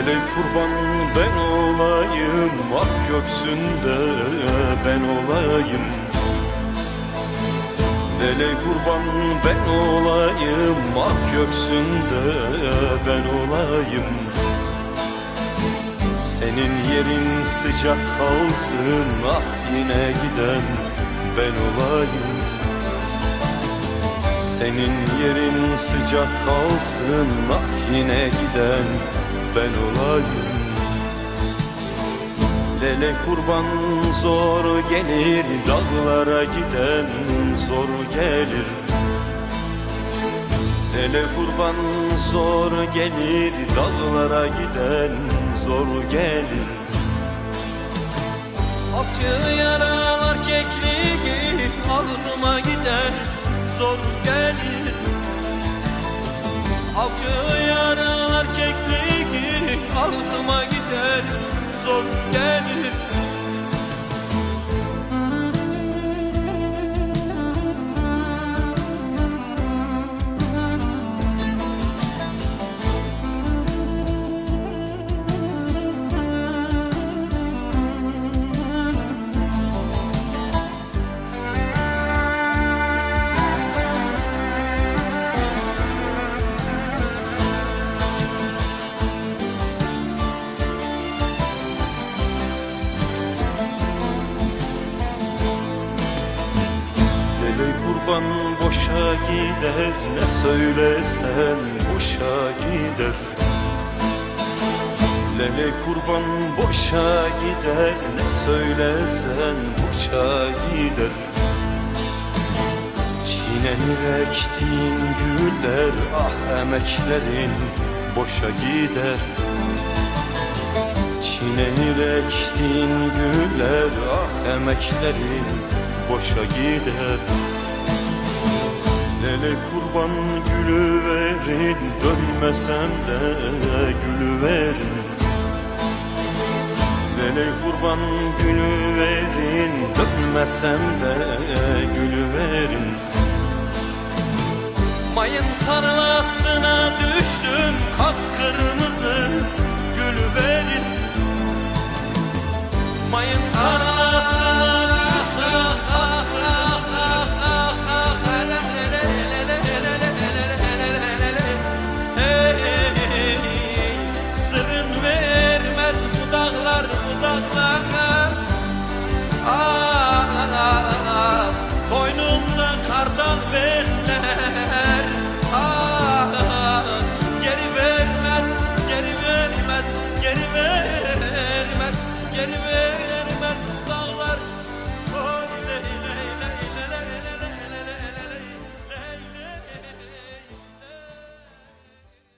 Lele kurban ben olayım. Ak göksünde ben olayım. Lele kurban ben olayım. Ak göksünde ben olayım. Senin yerin sıcak kalsın. Ah yine giden ben olayım. Senin yerin sıcak kalsın. Ah yine giden ben olayım. Lele kurban zor gelir Dağlara giden zor gelir. Lele kurban zor gelir Dağlara giden zor gelir. Avcı yaralar kekliği Ağrıma giden zor gelir. Avcı yaralar kekliği Ağrıma giden zor gelir kurban boşa gider Ne söylesen boşa gider. Lele kurban boşa gider Ne söylesen boşa gider. Çiğnenir ektiğin güller Ah emeklerin boşa gider. Çiğnenir ektiğin güller Ah emeklerin boşa gider Lele kurban gülü verin Dönmesem de gülü verin Lele kurban gülü verin Dönmesem de gülü verin Mayın tarlasına düştüm Kapkırmızı gülü